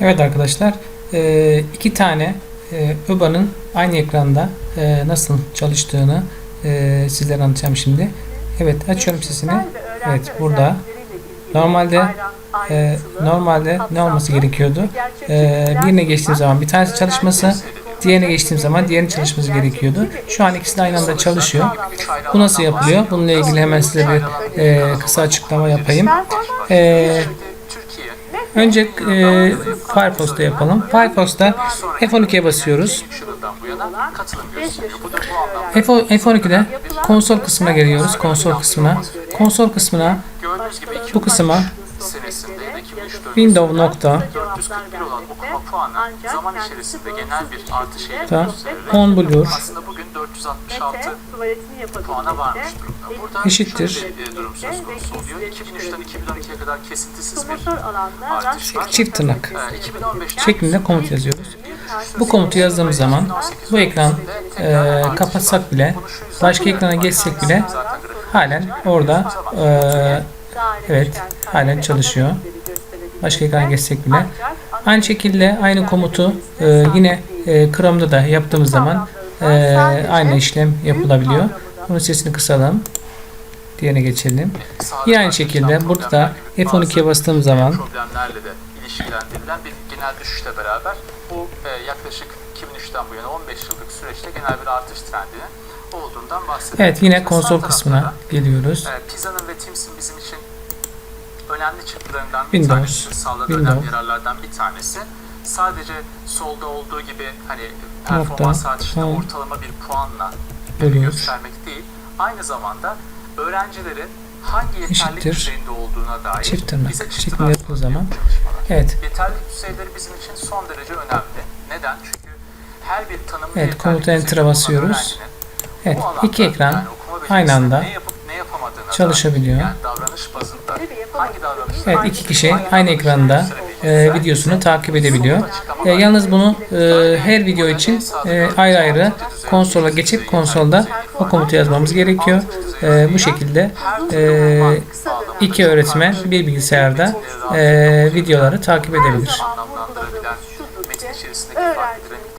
Evet arkadaşlar e, iki tane e, ÖBA'nın aynı ekranda e, nasıl çalıştığını sizlere anlatacağım şimdi. Evet açıyorum sesini. Evet burada. Normalde e, normalde ne olması gerekiyordu? E, birine geçtiğim zaman bir tanesi çalışması, diğerine geçtiğim zaman diğerinin çalışması gerekiyordu. Şu an ikisi de aynı anda çalışıyor. Bu nasıl yapılıyor? Bununla ilgili hemen size bir e, kısa açıklama yapayım. E, Önce e, Firefox'ta yapalım. Firefox'ta F12'ye basıyoruz. 2003 yılından bu yana katılım gösteriyor. Bu da bu anlamda F- F12'de konsol kısmına geliyoruz. Konsol kısmına. Konsol kısmına gördüğünüz gibi 2013 bu kısma senesinde ya da 2003 döneminde Windows nokta 441 olan okuma puanı zaman içerisinde genel bir artış eğilimi da göstererek on blur aslında bugün 466 puana varmış durumda. Burada Eşittir. şöyle bir e, durum söz konusu oluyor. 2003'ten 2012'ye kadar kesintisiz bir artış var. çift tırnak Ee, 2015'te şeklinde komut yazıyoruz. Bu komutu yazdığımız zaman bu ekran e, kapatsak bile başka ekrana geçsek bile halen orada e, evet halen çalışıyor. Başka ekrana geçsek bile. Aynı şekilde aynı komutu e, yine e, Chrome'da da yaptığımız zaman e, aynı işlem yapılabiliyor. Bunun sesini kısalım. Diğerine geçelim. Yine aynı şekilde burada da F12'ye bastığım zaman problemlerle de ilişkilendirilen bir genel düşüşle beraber bu e, yaklaşık 2003'ten bu yana 15 yıllık süreçte genel bir artış trendinin olduğundan bahsediyoruz. evet yine konsol kısmına geliyoruz. e, Pizza'nın ve Teams'in bizim için önemli çıktılarından bir Windows, tanesi, sağladığı Windows. önemli yararlardan bir tanesi. Sadece solda olduğu gibi hani performans artışında ortalama bir puanla Bölüyoruz. göstermek değil. Aynı zamanda öğrencilerin hangi yeterlilik Eşittir. düzeyinde olduğuna dair Çift tırnak bize çıktılar yapıldığı zaman evet Yeterlilik düzeyleri bizim için son derece önemli. Neden? Çünkü her bir tanımlı Evet, düzeyi enter'a basıyoruz. evet iki ekran yani aynı anda ne yapıp ne yapamadığına çalışabiliyor. yani davranış bazında Evet iki kişi aynı ekranda e, videosunu takip edebiliyor. E, yalnız bunu e, her video için e, ayrı ayrı konsola geçip konsolda o komutu yazmamız gerekiyor. E, bu şekilde e, iki öğretmen bir bilgisayarda e, videoları takip edebilir.